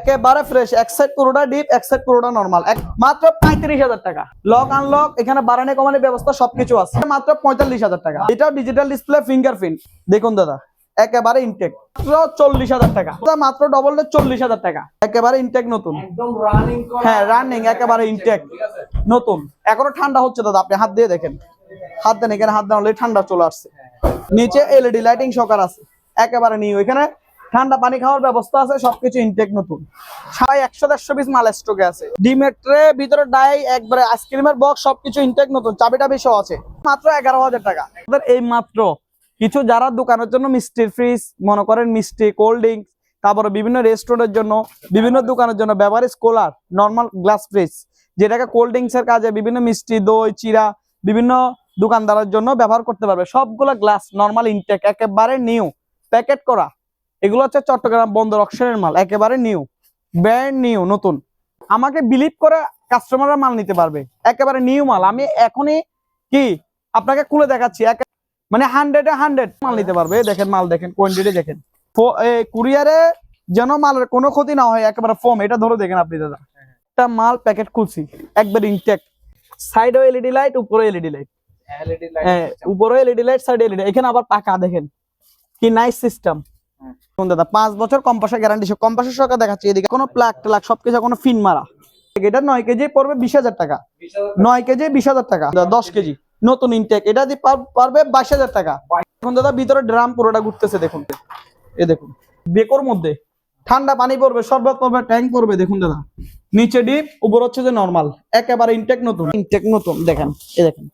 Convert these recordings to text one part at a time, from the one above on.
একেবারে ফ্রেশ এক সাইড পুরোটা ডিপ এক সাইড পুরোটা নর্মাল মাত্র পঁয়ত্রিশ হাজার টাকা। লক আনলক এখানে বাড়ানি কমানোর ব্যবস্থা সবকিছু আছে। মাত্র পঁয়তাল্লিশ হাজার টাকা। এটাও ডিজিটাল ডিসপ্লে ফিঙ্গারপ্রিন্ট দেখুন দাদা একেবারে ইনটেক মাত্র চল্লিশ হাজার টাকা। মাত্র ডবল চল্লিশ হাজার টাকা। একেবারে ইনটেক নতুন। রানিং হ্যাঁ রানিং একেবারে ইনটেক নতুন। এখনও ঠান্ডা হচ্ছে দাদা আপনি হাত দিয়ে দেখেন। হাত দেন এখানে হাত দেন ঠান্ডা চলে আসছে। নিচে এলইডি লাইটিং সকার আছে। একেবারে নিউ এখানে ঠান্ডা পানি খাওয়ার ব্যবস্থা আছে, সবকিছু ইনটেক নতুন। সাড়ে একশো দেড়শো পিস মাল স্টকে আছে। ডিমের ট্রে ভিতরে ডাই একবারে আইসক্রিমের বক্স সবকিছু ইনটেক নতুন চাবি টাবি সহ আছে। মাত্র এগারো হাজার টাকা। এই মাত্র কিছু যারা দোকানের জন্য মিষ্টির ফ্রিজ মনে করেন মিষ্টি কোল্ড ড্রিঙ্কস তারপরে বিভিন্ন রেস্টুরেন্টের জন্য, বিভিন্ন দোকানের জন্য beverage cooler normal glass fridge যেটাকে কোল্ড ড্রিঙ্কস এর কাজে বিভিন্ন মিষ্টি, দই চিরা বিভিন্ন দোকানদারের জন্য ব্যবহার করতে পারবে। সবগুলো গ্লাস নর্মাল ইনটেক একেবারে নিউ প্যাকেট করা। এগুলো হচ্ছে চট্টগ্রাম বন্দর অকশনের মাল একেবারে নিউ ব্র্যান্ড নিউ নতুন। আমাকে বিলিভ করে কাস্টমাররা মাল নিতে পারবে একেবারে নিউ মাল। আমি এখনই কি আপনাকে খুলে দেখাচ্ছি মানে হান্ড্রেডে হান্ড্রেড মাল নিতে পারবে। দেখেন মাল দেখেন কোয়ান্টিটি দেখেন। কুরিয়ারে যেন মালের কোনো ক্ষতি না হয় একেবারে ফর্ম এটা ধরে দেখেন আপনি দাদা। একটা মাল প্যাকেট খুলছি একবার ইনটেক সাইডে এলইডি লাইট উপরে এলইডি লাইট এলইডি হ্যাঁ উপরে এলইডি লাইট সাইডে এলইডি এখানে আবার পাকা দেখেন। কি নাইস সিস্টেম দাদা? পাঁচ বছর কম্পাসের গ্যারান্টি কম্পাসের সরকার দেখাচ্ছি। এদিকে কোনো প্লাগ ট্লাগ সবকিছু কোনো ফিন মারা। এটা নয় কেজি পড়বে বিশ হাজার টাকা। নয় কেজি বিশ হাজার টাকা। দশ কেজি। নতুন ইনটেক এটা দিয়ে পারবে বাইশ হাজার টাকা। এখন দাদা, ভিতরে ড্রাম পুরোটা ঘুরতেছে, দেখুন। এ দেখুন। বেকোর মধ্যে। ঠান্ডা পানি পড়বে, শরবত পড়বে, ট্যাঙ্ক পড়বে, দেখুন দাদা। নিচে ডিপ উপর হচ্ছে যে নর্মাল একেবারে ইনটেক নতুন। ইনটেক নতুন, দেখেন। এ দেখেন।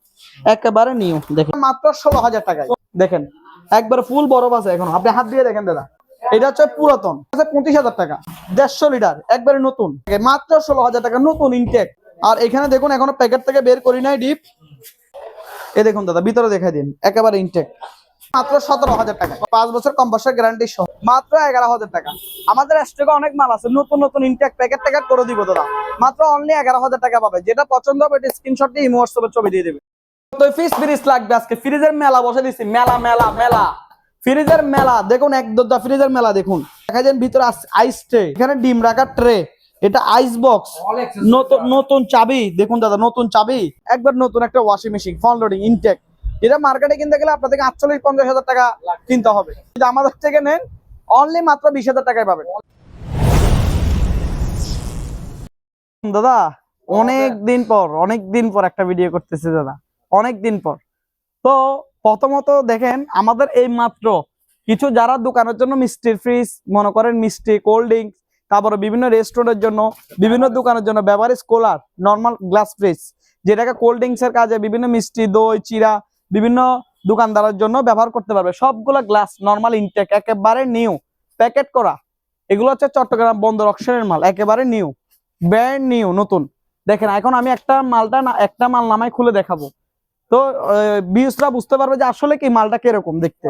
একেবারে নিউ দেখেন। মাত্র ষোলো হাজার টাকায়। দেখেন। একবারে ফুল বরফ আছে এখন। আপনি হাত দিয়ে দেখেন দাদা। এটা হচ্ছে পুরাতন। পঁচিশ হাজার টাকা। দেড়শো লিটার, একবারে নতুন। মাত্র ষোলো হাজার টাকা, নতুন ইনটেক আর এখানে দেখুন, এখনও প্যাকেট থেকে বের করি নাই ডিপ এ দেখুন দাদা, ভিতরে দেখাই দিন, একেবারে ইনটেক মাত্র সতেরো হাজার টাকা। পাঁচ বছর কম্পাসের গ্যারান্টি সহ। মাত্র এগারো হাজার টাকা। আমাদের স্টকে অনেক মাল আছে, নতুন নতুন ইনটেক প্যাকেট ট্যাকেট করে দিব দাদা। মাত্র অনলি এগারো হাজার টাকা পাবে। যেটা পছন্দ হবে, এটা স্ক্রিনশট দিয়ে ইমো ছবি দিয়ে দেবে। তো ফিস ফ্রিজ লাগবে আজকে। ফ্রিজের মেলা বসে দিচ্ছি মেলা মেলা মেলা। ফ্রিজের মেলা দেখুন এক দরজা ফ্রিজের মেলা দেখুন। দেখা যায় ভিতরে আইস ট্রে এখানে ডিম রাখার ট্রে এটা আইস বক্স নতুন নতুন চাবি দেখুন দাদা নতুন চাবি। একবার নতুন একটা washing machine front loading intact এটা মার্কেটে কিনতে গেলে আপনাদেরকে আটচল্লিশ পঞ্চাশ হাজার টাকা কিনতে হবে। যদি আমাদের থেকে নেন অনলি মাত্র বিশ হাজার টাকায় পাবেন। দাদা অনেক দিন পর অনেক দিন পর একটা ভিডিও করতেছে দাদা অনেক দিন পর। তো প্রথমত দেখেন, আমাদের এই মাত্র কিছু যারা দোকানের জন্য মিষ্টির ফ্রিজ মনে করেন মিষ্টি কোল্ড ড্রিঙ্কস তারপরে বিভিন্ন রেস্টুরেন্টের জন্য, বিভিন্ন দোকানের জন্য beverage cooler normal glass fridge যেটাকে কোল্ড ড্রিঙ্কস এর কাজে বিভিন্ন মিষ্টি, দই চিরা বিভিন্ন দোকানদারের জন্য ব্যবহার করতে পারবে। সবগুলো গ্লাস নর্মাল ইনটেক একেবারে নিউ প্যাকেট করা। এগুলো হচ্ছে চট্টগ্রাম বন্দর অকশনের মাল, একেবারে নিউ ব্র্যান্ড নিউ নতুন। দেখেন, এখন আমি একটা মালটা একটা মাল নামাই খুলে দেখাবো। তো বিউসরা বুঝতে পারবে যে আসলে কি মালটা কীরকম দেখতে।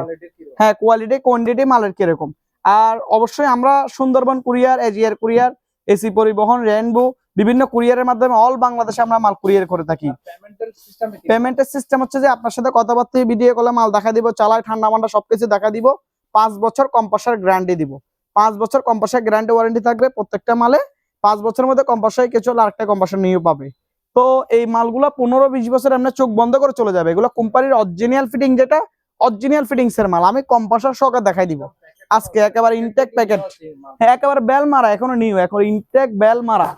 হ্যাঁ কোয়ালিটি কোয়ান্টিটি মালের কীরকম। আর অবশ্যই আমরা সুন্দরবন কুরিয়ার এজিয়ার কুরিয়ার এসি পরিবহন রেনবো বিভিন্ন কুরিয়ারের মাধ্যমে অল বাংলাদেশে আমরা মাল কুরিয়ার করে থাকি। পেমেন্টের সিস্টেম হচ্ছে যে আপনার সাথে কথাবার্তা ভিডিও কলে মাল দেখা দিব চালায় ঠান্ডা মান্ডা সবকিছু দেখা দিব পাঁচ বছর কম্পাসার গ্যারান্টি দিব। পাঁচ বছর কম্পাসার গ্যারান্টি ওয়ারেন্টি থাকবে প্রত্যেকটা মালে পাঁচ বছরের মধ্যে কম্পাসার কিছু হলে আরেকটা কম্পাসার নিয়ে পাবে। তো এই মালগুলা পনেরো বিশ বছর এমনি চোখ বন্ধ করে চলে যাবে। এগুলো কোম্পানির অরিজিনাল ফিটিং যেটা অরিজিনাল ফিটিংস এর মাল। আমি কম্পাসার সহকারে দেখাই দিব। আজকে একেবারে ইনটেক প্যাকেট হ্যাঁ একেবারে বেল মারা, এখনও নিউ এখন ইনটেক বেল মারা।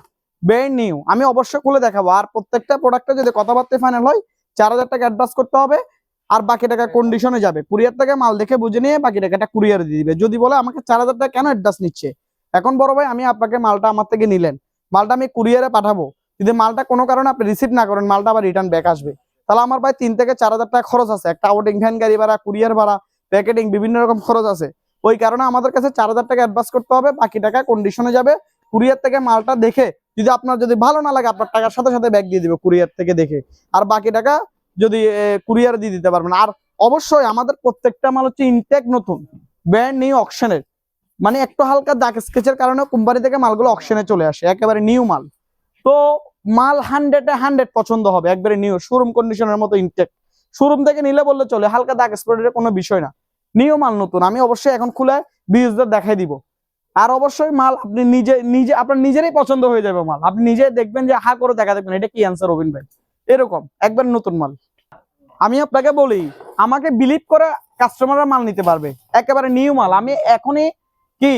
ব্র্যান্ড নিউ আমি অবশ্যই খুলে দেখাবো। আর প্রত্যেকটা প্রোডাক্টে যদি কথাবার্তা ফাইনাল হয়, চার হাজার টাকা অ্যাডভান্স করতে হবে। আর বাকি টাকা কন্ডিশনে যাবে। কুরিয়ার থেকে মাল দেখে বুঝে নিয়ে বাকি টাকাটা কুরিয়ার দিয়ে দিবে। যদি বলে আমাকে চার হাজার টাকা কেন অ্যাডভান্স নিচ্ছে? এখন বড় ভাই, আমি আপনাকে মালটা আমার থেকে নিলেন। মালটা আমি কুরিয়ারে পাঠাবো। যদি মালটা কোনো কারণে আপনি রিসিভ না করেন, মালটা আবার রিটার্ন ব্যাক আসবে। তাহলে আমার ভাই তিন থেকে চার হাজার টাকা খরচ আছে। একটা আউটিং ভ্যান গাড়ি ভাড়া কুরিয়ার ভাড়া প্যাকেটিং বিভিন্ন রকম খরচ আছে। ওই কারণে আমাদের কাছে চার হাজার টাকা অ্যাডভান্স করতে হবে, বাকি টাকা কন্ডিশনে যাবে। কুরিয়ার থেকে মালটা দেখে, যদি আপনার যদি ভালো না লাগে, আপনার টাকার সাথে সাথে ব্যাগ দিয়ে দিবে কুরিয়ার থেকে দেখে। আর বাকি টাকা যদি কুরিয়ার দিয়ে দিতে পারবেন। আর অবশ্যই আমাদের প্রত্যেকটা মাল হচ্ছে ইনটেক নতুন ব্র্যান্ড নিউ অকশনের মানে একটু হালকা দাগ স্কেচের কারণে কোম্পানি থেকে মালগুলো অকশনে চলে আসে, একেবারে নিউ মাল। তো মাল হান্ড্রেডে হান্ড্রেড পছন্দ হবে, একবারে নিউ শোরুম কন্ডিশনের মতো ইনটেক শোরুম থেকে নিলে বললে চলে, হালকা দাগ স্পটের কোনো বিষয় না। নিউ মাল নতুন, আমি অবশ্যই এখন খুলে বিউজদের দেখাই দিব। আর অবশ্যই মাল আপনি নিজে নিজে, আপনার নিজেরই পছন্দ হয়ে যাবে মাল। আপনি নিজে দেখবেন যে, হা করে দেখা দেখবেন, এটা কি অ্যান্সার রবিন ভাই? এরকম, একবার নতুন মাল। আমি আপনাকে বলি, আমাকে বিলিভ করে কাস্টমাররা মাল নিতে পারবে। একেবারে নিউ মাল। আমি এখনই কি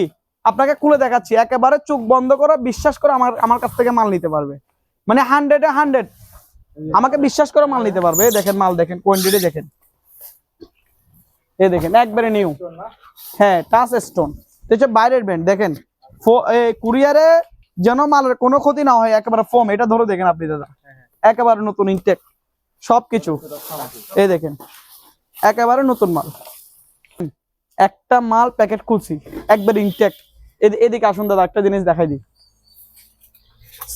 আপনাকে খুলে দেখাচ্ছি, একেবারে চোখ বন্ধ করে বিশ্বাস করে আমার আমার কাছ থেকে মাল নিতে পারবে। মানে হান্ড্রেডে হান্ড্রেড আমাকে বিশ্বাস করে মাল নিতে পারবে। দেখেন মাল দেখেন কোয়ান্টিটি দেখেন। এই দেখেন, একবারে নিউ হ্যাঁ টাচ স্টোন হচ্ছে বাইরের ব্যান্ড দেখেন। কুরিয়ারে যেন মালের কোনো ক্ষতি না হয়, একেবারে ফোম এটা ধরে দেখেন আপনি, দাদা। একেবারে নতুন ইনটেক সবকিছু। এই দেখেন, একেবারে নতুন মাল। একটা মাল প্যাকেট খুলছি, একবার ইনটেক এদিকে আসুন দাদা একটা জিনিস দেখাই দিই।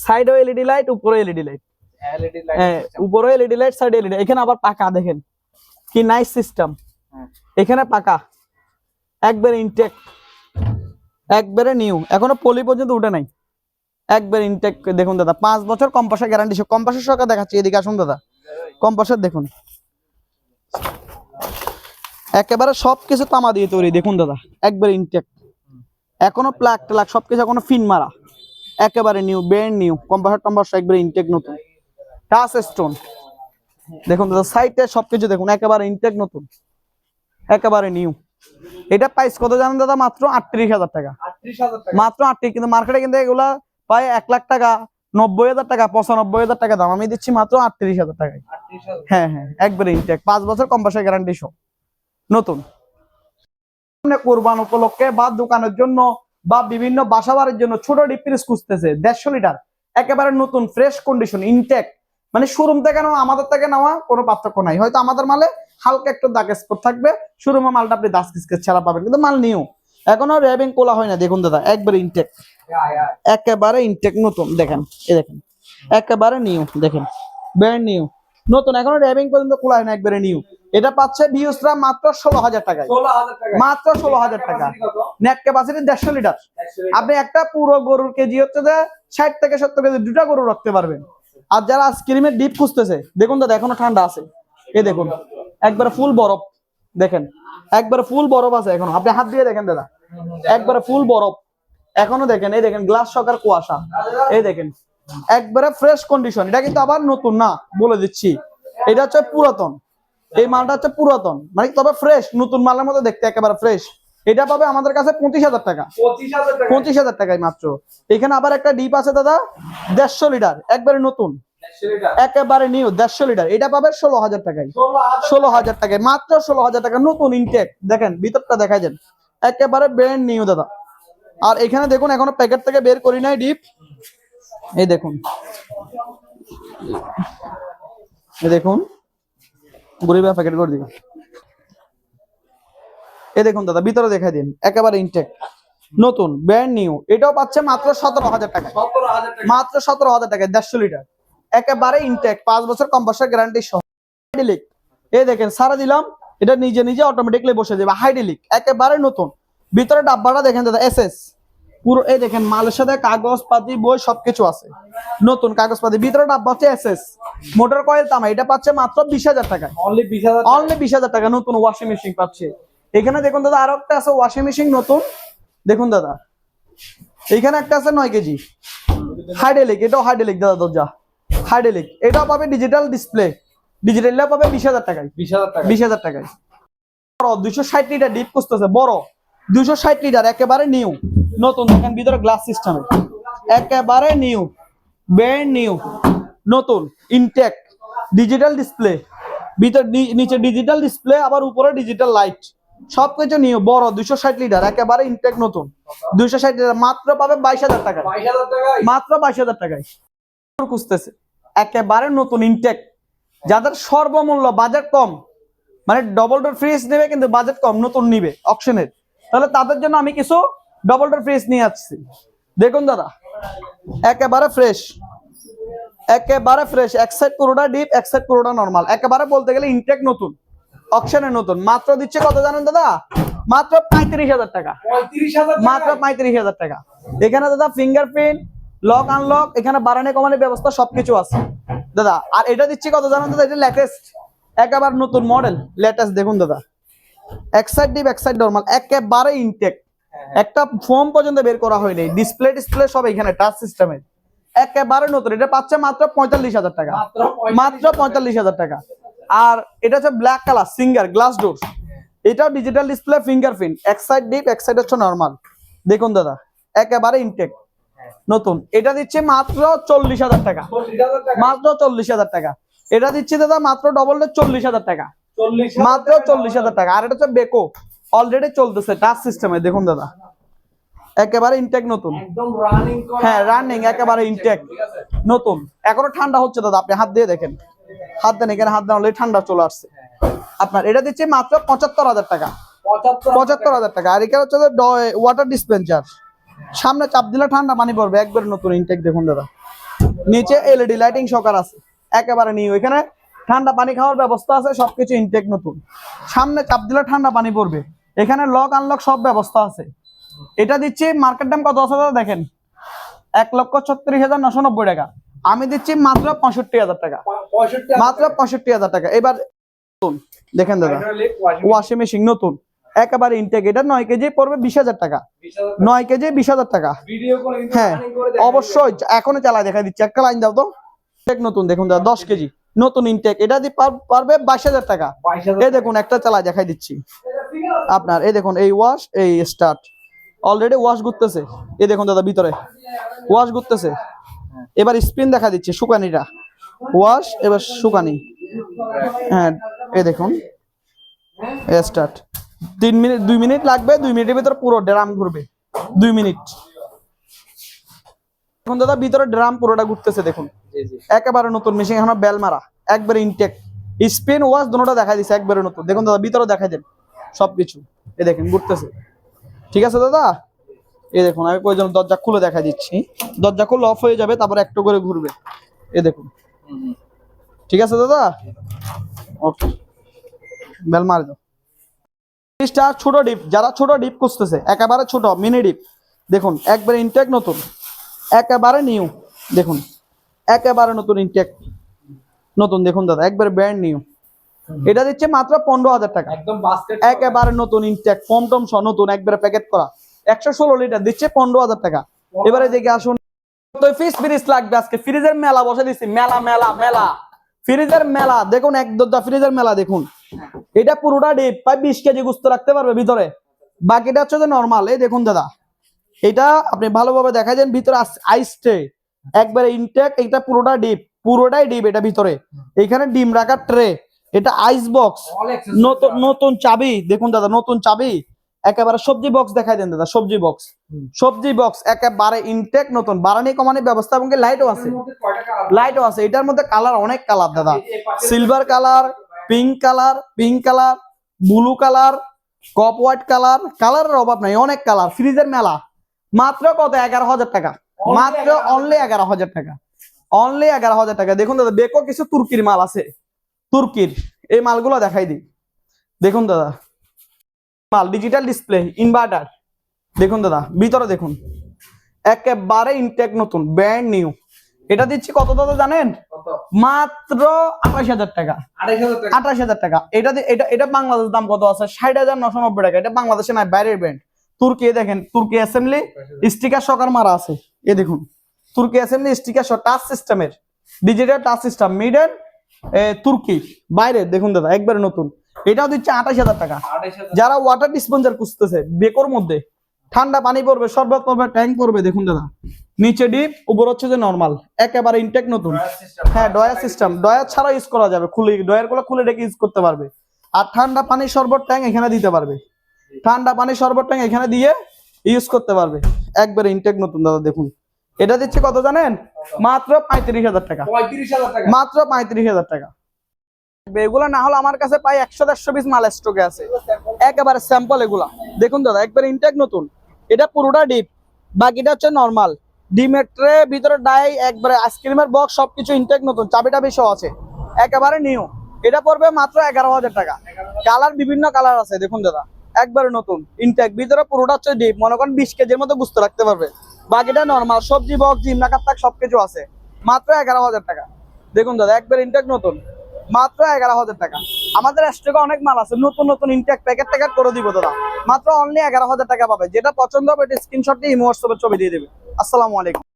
সাইডে এলইডি লাইট উপরে এলইডি লাইট হ্যাঁ উপরে এলইডি লাইট সাইডে এলইডি এখানে আবার পাকা দেখেন। কি নাইস সিস্টেম এখানে পাকা। একবারে ইনটেক একবারে নিউ এখনও পলি পর্যন্ত উঠে নাই। একবার ইনটেক দেখুন দাদা পাঁচ বছর কম্পাসের গ্যারান্টি কম্পাসের সরকার দেখাচ্ছি এদিকে আসুন দাদা। কম্পাসের দেখুন। একেবারে সবকিছু তামা দিয়ে তৈরি দেখুন দাদা। একবার ইনটেক এখনও প্লাক ট্লাক সবকিছু এখনও ফিন মারা। একেবারে নিউ ব্র্যান্ড নিউ কম্পাসার টম্পাসার একবারে ইনটেক নতুন। টাচ স্টোন দেখুন দাদা সাইডে সবকিছু দেখুন একেবারে ইনটেক নতুন। একেবারে নিউ এটা প্রাইস কত জানেন দাদা? মাত্র আটত্রিশ হাজার টাকা। মাত্র আটত্রিশ কিন্তু মার্কেটে কিন্তু এগুলা প্রায় এক লাখ টাকা নব্বই হাজার টাকা পঁচানব্বই হাজার টাকা দাম। আমি দিচ্ছি মাত্র আটত্রিশ হাজার টাকায়। হ্যাঁ হ্যাঁ একবারে ইনটেক পাঁচ বছর কম্পাসের গ্যারান্টি সহ। নতুন। কোরবান উপলক্ষে বা দোকানের জন্য বা বিভিন্ন বাসাবাড়ির জন্য ছোট ডিপ্রিস খুঁজতেছে দেড়শো লিটার। একেবারে নতুন ফ্রেশ কন্ডিশন ইনটেক মানে শোরুম থেকে নেওয়া, আমাদের থেকে নেওয়া কোনো পার্থক্য নাই। হয়তো আমাদের মালে হালকা একটু দাগ স্পট থাকবে শোরুমে মালটা আপনি দাস কিসকে ছাড়া পাবেন, কিন্তু মাল নিউ এখনও র্যাবিং কোলা হয় না, দেখুন দাদা, একবারে ইনটেক একেবারে ইনটেক নতুন, দেখেন, এই দেখেন, একেবারে নিউ দেখেন ব্র্যান্ড নিউ নতুন এখনও র্যাবিং পর্যন্ত খোলা হয় না একবারে নিউ এটা পাচ্ছে বিউসরা মাত্র ষোলো হাজার টাকায়। মাত্র ষোলো হাজার টাকা। নেট ক্যাপাসিটি দেড়শো লিটার আপনি একটা পুরো গরুর কেজি হচ্ছে যে ষাট থেকে সত্তর কেজি দুটা গরু রাখতে পারবেন। আর যারা আইসক্রিমের ডিপ খুঁজতেছে দেখুন দাদা এখনও ঠান্ডা আছে। এই দেখুন একবারে ফুল বরফ। দেখেন একবারে ফুল বরফ আছে এখনও। আপনি হাত দিয়ে দেখেন দাদা। একবারে ফুল বরফ। এখনও দেখেন এই দেখেন গ্লাস সকার কুয়াশা। এই দেখেন একবারে ফ্রেশ কন্ডিশন এটা কিন্তু আবার নতুন না বলে দিচ্ছি। এটা হচ্ছে পুরাতন। এই মালটা হচ্ছে পুরাতন। মানে তবে ফ্রেশ নতুন মালের মতো দেখতে একেবারে ফ্রেশ এটা পাবে আমাদের কাছে পঁচিশ হাজার টাকা। পঁচিশ হাজার টাকায় মাত্র। এখানে আবার একটা ডিপ আছে দাদা দেড়শো লিটার। একবারে নতুন। একেবারে নিউ দেড়শো লিটার। এটা পাবে ষোলো হাজার টাকায়। ষোলো হাজার টাকায়। মাত্র ষোলো হাজার টাকা। নতুন ইনটেক দেখেন ভিতরটা দেখা যান একেবারে ব্র্যান্ড নিউ দাদা। আর এখানে দেখুন এখনও প্যাকেট থেকে বের করি নাই ডিপ এই দেখুন। এই দেখুন। গরিবা প্যাকেট করে দিবেন এই দেখুন দাদা ভিতরে দেখাই দিন। একেবারে ইনটেক নতুন ব্র্যান্ড নিউ এটাও পাচ্ছে মাত্র সতেরো হাজার টাকা। মাত্র সতেরো হাজার টাকা দেড়শো লিটার। একেবারে ইনটেক পাঁচ বছর কম্পাসের গ্যারান্টি সহ। হাইডেলিক এই দেখেন সারা দিলাম। এটা নিজে নিজে অটোমেটিকলি বসে যাবে। হাইডেলিক একেবারে নতুন। ভিতরে ডাব্বাটা দেখেন দাদা এস এস পুরো এই দেখেন মালের সাথে কাগজ পাতি বই সবকিছু আছে। নতুন কাগজ পাতি ভিতরে ডাব্বা হচ্ছে এস এস মোটর কয়েল তামা এটা পাচ্ছে মাত্র বিশ হাজার টাকা অনলি বিশ হাজার অনলি বিশ হাজার টাকা নতুন ওয়াশিং মেশিন পাচ্ছে। এখানে দেখুন দাদা আরও একটা আছে ওয়াশিং মেশিন নতুন। দেখুন দাদা। এখানে একটা আছে নয় কেজি। হাইডেলিক এটাও হাইডেলিক দাদা দরজা। হাইডেলিক এটাও পাবে ডিজিটাল ডিসপ্লে ডিজিটালটা পাবে বিশ হাজার টাকায়। বিশ হাজার টাকা বিশ হাজার টাকায়। বড় দুইশো ষাট লিটার ডিপ করতেছে বড়। দুইশো ষাট লিটার একেবারে নিউ। নতুন দেখেন ভিতরে গ্লাস সিস্টেমে একেবারে নিউ ব্র্যান্ড নিউ নতুন ইনটেক ডিজিটাল ডিসপ্লে ভিতর নিচে ডিজিটাল ডিসপ্লে আবার উপরে ডিজিটাল লাইট সবকিছু নিউ বড় দুইশো ষাট লিটার একেবারে ইনটেক নতুন। দুইশো ষাট লিটার মাত্র পাবে বাইশ হাজার টাকা বাইশ হাজার টাকায়? মাত্র বাইশ হাজার টাকায়। খুঁজতেছে। একেবারে নতুন ইনটেক যাদের সর্বমূল্য বাজেট কম মানে ডবল ডোর ফ্রিজ নেবে কিন্তু বাজেট কম নতুন নিবে অপশনের তাহলে তাদের জন্য আমি কিছু ডবল ডোর ফ্রিজ নিয়ে আসছি। দেখুন দাদা একেবারে ফ্রেশ একেবারে ফ্রেশ এক সাইড পুরোটা ডিপ এক সাইড পুরোটা নর্মাল একেবারে বলতে গেলে ইনটেক নতুন অপশনের নতুন। মাত্র দিচ্ছে কত জানেন দাদা? মাত্র পঁয়ত্রিশ হাজার টাকা। মাত্র পঁয়ত্রিশ হাজার টাকা। এখানে দাদা ফিঙ্গারপ্রিন্ট লক আনলক এখানে বাড়ানো কমানোর ব্যবস্থা সবকিছু আছে। দাদা আর এটা দিচ্ছে কত জানেন দাদা? এটা লেটেস্ট একেবারে নতুন মডেল লেটেস্ট দেখুন দাদা। এক সাইড ডিপ এক সাইড নর্মাল একেবারে ইনটেক একটা ফর্ম পর্যন্ত বের করা হয়নি। ডিসপ্লে ডিসপ্লে সব এখানে টাচ সিস্টেমের একেবারে নতুন। এটা পাচ্ছে মাত্র পঁয়তাল্লিশ হাজার টাকা। মাত্র পঁয়তাল্লিশ হাজার টাকা। আর এটা হচ্ছে black colour single glass door এটাও ডিজিটাল ডিসপ্লে ফিঙ্গারপ্রিন্ট এক সাইড ডিপ এক সাইড হচ্ছে নর্মাল দেখুন দাদা একেবারে ইনটেক নতুন। এটা দিচ্ছে মাত্র চল্লিশ হাজার টাকা। মাত্র চল্লিশ হাজার টাকা। এটা দিচ্ছে দাদা মাত্র ডবল চল্লিশ হাজার টাকা। মাত্র চল্লিশ হাজার টাকা। আর এটা হচ্ছে বেকো অলরেডি চলতেছে টাচ সিস্টেমে দেখুন দাদা। একেবারে ইনটেক নতুন। হ্যাঁ রানিং একেবারে ইনটেক নতুন। এখনও ঠান্ডা হচ্ছে দাদা আপনি হাত দিয়ে দেখেন। হাত দেন এখানে হাত দেন অলরেডি ঠান্ডা চলে আসছে। আপনার এটা দিচ্ছে মাত্র পঁচাত্তর হাজার টাকা। পঁচাত্তর হাজার টাকা। আর এখানে হচ্ছে ওয়াটার ডিসপেন্সার সামনে চাপ দিলে ঠান্ডা পানি পড়বে একবারে নতুন ইনটেক দেখুন দাদা। নিচে এলইডি লাইটিং সকার আছে। একেবারে নিউ এখানে ঠান্ডা পানি খাওয়ার ব্যবস্থা আছে সবকিছু ইনটেক নতুন। সামনে চাপ দিলে ঠান্ডা পানি পড়বে। এখানে লক আনলক সব ব্যবস্থা আছে। এটা দিচ্ছি মার্কেট দাম কত আছে দেখেন। এক লক্ষ ছত্রিশ হাজার নশো নব্বই টাকা। আমি দিচ্ছি মাত্র পঁয়ষট্টি হাজার টাকা। মাত্র পঁয়ষট্টি হাজার টাকা। এবার দেখেন দাদা ওয়াশিং মেশিন নতুন। একেবারে ইনটেক এটা নয় কেজি পড়বে বিশ হাজার টাকা। নয় কেজি বিশ হাজার টাকা। হ্যাঁ অবশ্যই। এখনও চালায় দেখা দিচ্ছি। একটা লাইন দাও তো। নতুন। দেখুন দাদা দশ কেজি। নতুন ইনটেক এটা দিয়ে পার- পারবে বাইশ হাজার টাকা। এই দেখুন একটা চালা দেখাই দিচ্ছি। আপনার এই দেখুন এই ওয়াশ এই স্টার্ট অলরেডি ওয়াশ ঘুরতেছে এই দেখুন দাদা ভিতরে। ওয়াশ ঘুরতেছে এবার স্পিন দেখা দিচ্ছে শুকানিটা। ওয়াশ এবার শুকানি। হ্যাঁ এই দেখুন। স্টার্ট তিন মিনিট দুই মিনিট লাগবে দুই মিনিটের ভিতরে পুরো ড্রাম ঘুরবে। দুই মিনিট। এখন দাদা ভিতরে ড্রাম পুরোটা ঘুরতেছে দেখুন। জি জি। একেবারে নতুন মেশিন এখনও বেল মারা একবারে ইনটেক স্পিন ওয়াশ দুটোটা দেখা দিচ্ছে একবারে নতুন। দেখুন দাদা ভিতরে দেখা দেন সবকিছু। এ দেখেন ঘুরতেছে। ঠিক আছে দাদা? এ দেখুন আমি প্রয়োজন দরজা খুলে দেখা দিচ্ছি। দরজা খুলে অফ হয়ে যাবে তারপর একটু করে ঘুরবে। এ দেখুন। ঠিক আছে দাদা? ওকে বেল মার দাও। ছোট ডিপ যারা ছোট ডিপ খুঁজতেছে একেবারে ছোট মিনি ডিপ দেখুন একবারে ইনটেক নতুন। একেবারে নিউ দেখুন একেবারে নতুন ইনটেক নতুন দেখুন দাদা একবারে ব্র্যান্ড নিউ এটা দিচ্ছে মাত্র পনেরো হাজার টাকা। একদম বাস্কেট একেবারে নতুন ইনটেক ফোম টম সহ নতুন একবারে প্যাকেট করা। একশো ষোলো লিটার দিচ্ছে পনেরো হাজার টাকা। এবারে দেখে আসুন। তো ফিস ফ্রিজ লাগবে আজকে। ফ্রিজের মেলা বসে দিচ্ছি। মেলা মেলা মেলা। ফ্রিজের মেলা দেখুন এক দরজা ফ্রিজের মেলা দেখুন। এটা পুরোটা ডিপ প্রায় বিশ কেজি গুস্ত রাখতে পারবে ভিতরে। বাকিটা হচ্ছে নর্মাল এই দেখুন দাদা। এটা আপনি ভালোভাবে দেখা যান ভিতরে আইস ট্রে একবারে ইনটেক এটা পুরোটা ডিপ পুরোটাই ডিপ এটা ভিতরে। এখানে ডিম রাখার ট্রে এটা আইস বক্স নতুন নতুন চাবি দেখুন দাদা নতুন চাবি একেবারে সবজি বক্স দেখাই দেন দাদা সবজি বক্স সবজি বক্স একেবারে ইনটেক নতুন বাড়ানি কমানির ব্যবস্থা এবং লাইটও আছে লাইটও আছে এটার মধ্যে কালার অনেক কালার দাদা। Silver colour pink colour pink colour blue colour কপ হোয়াইট কালার কালারের অভাব নাই অনেক কালার ফ্রিজের মেলা। মাত্র কত? এগারো হাজার টাকা। মাত্র অনলি এগারো হাজার টাকা। অনলি এগারো হাজার টাকা। দেখুন দাদা বেকো কিছু তুর্কির মাল আছে। তুর্কির। এই মালগুলো দেখাই দিই। দেখুন দাদা। মাল ডিজিটাল ডিসপ্লে ইনভার্টার দেখুন দাদা ভিতরে দেখুন। একেবারে ইনটেক নতুন ব্র্যান্ড নিউ এটা দিচ্ছি কত দাদা জানেন? মাত্র আঠাশ হাজার টাকা। আঠাশ হাজার টাকা। এটা এটা এটা বাংলাদেশ দাম কত আছে? ষাট হাজার নশো নব্বই টাকা। এটা বাংলাদেশে নাই বাইরের ব্র্যান্ড তুর্কি দেখেন তুর্কি অ্যাসেম্বলি স্টিকার সকার মারা আছে। এ দেখুন তুর্কি অ্যাসেম্বলি স্টিকার টাচ সিস্টেমের digital touch system made in তুর্কি। বাইরে দেখুন দাদা একবারে নতুন। এটাও দিচ্ছে আঠাশ হাজার টাকা। যারা ওয়াটার ডিসপেন্সার খুঁজতেছে বেকোর মধ্যে ঠান্ডা পানি পড়বে শরবত পড়বে ট্যাঙ্ক পড়বে দেখুন দাদা। নিচে ডিপ উপর হচ্ছে যে নর্মাল একেবারে ইনটেক নতুন। হ্যাঁ ডয়ার সিস্টেম ডয়ার ছাড়া ইউজ করা যাবে খুলে ডয়ারগুলো খুলে রেখে ইউজ করতে পারবে। আর ঠান্ডা পানির শরবত ট্যাঙ্ক এখানে দিতে পারবে। ঠান্ডা পানির শরবত ট্যাঙ্ক এখানে দিয়ে ইউজ করতে পারবে। একবারে ইনটেক নতুন দাদা দেখুন। এটা দিচ্ছে কত জানেন? মাত্র পঁয়ত্রিশ হাজার টাকা। মাত্র পঁয়ত্রিশ হাজার টাকা। এগুলা না হলে আমার কাছে প্রায় একশো দেড়শো পিস মাল স্টকে আছে। একেবারে স্যাম্পল এগুলা। দেখুন দাদা একবারে ইনটেক নতুন। এটা পুরোটা ডিপ। বাকিটা হচ্ছে নর্মাল ডিমের ট্রে ভিতরে ডাই একবারে আইসক্রিমের বক্স সবকিছু ইনটেক নতুন। চাবি টাবি সহ আছে। একেবারে নিউ এটা পড়বে মাত্র এগারো হাজার টাকা। কালার বিভিন্ন কালার আছে দেখুন দাদা। একবারে নতুন। ইনটেক ভিতরে পুরোটা হচ্ছে ডিপ মনে করেন বিশ কেজির মতো বুঝতে রাখতে পারবে। বাকিটা নর্মাল সবজি বক্স জিম, নাকার তাক, সবকিছু আছে। মাত্র এগারো হাজার টাকা। দেখুন দাদা, একবার ইনটেক নতুন। মাত্র এগারো হাজার টাকা। আমাদের স্টকে অনেক মাল আছে। নতুন নতুন ইনটেক প্যাকেট ট্যাকেট করে দিব দাদা। মাত্র অনলি এগারো হাজার টাকা পাবে। যেটা পছন্দ হবে, এটা স্ক্রিনশট ইমো হোয়াটসঅ্যাপে ছবি দিয়ে দেবে। আসসালামু আলাইকুম।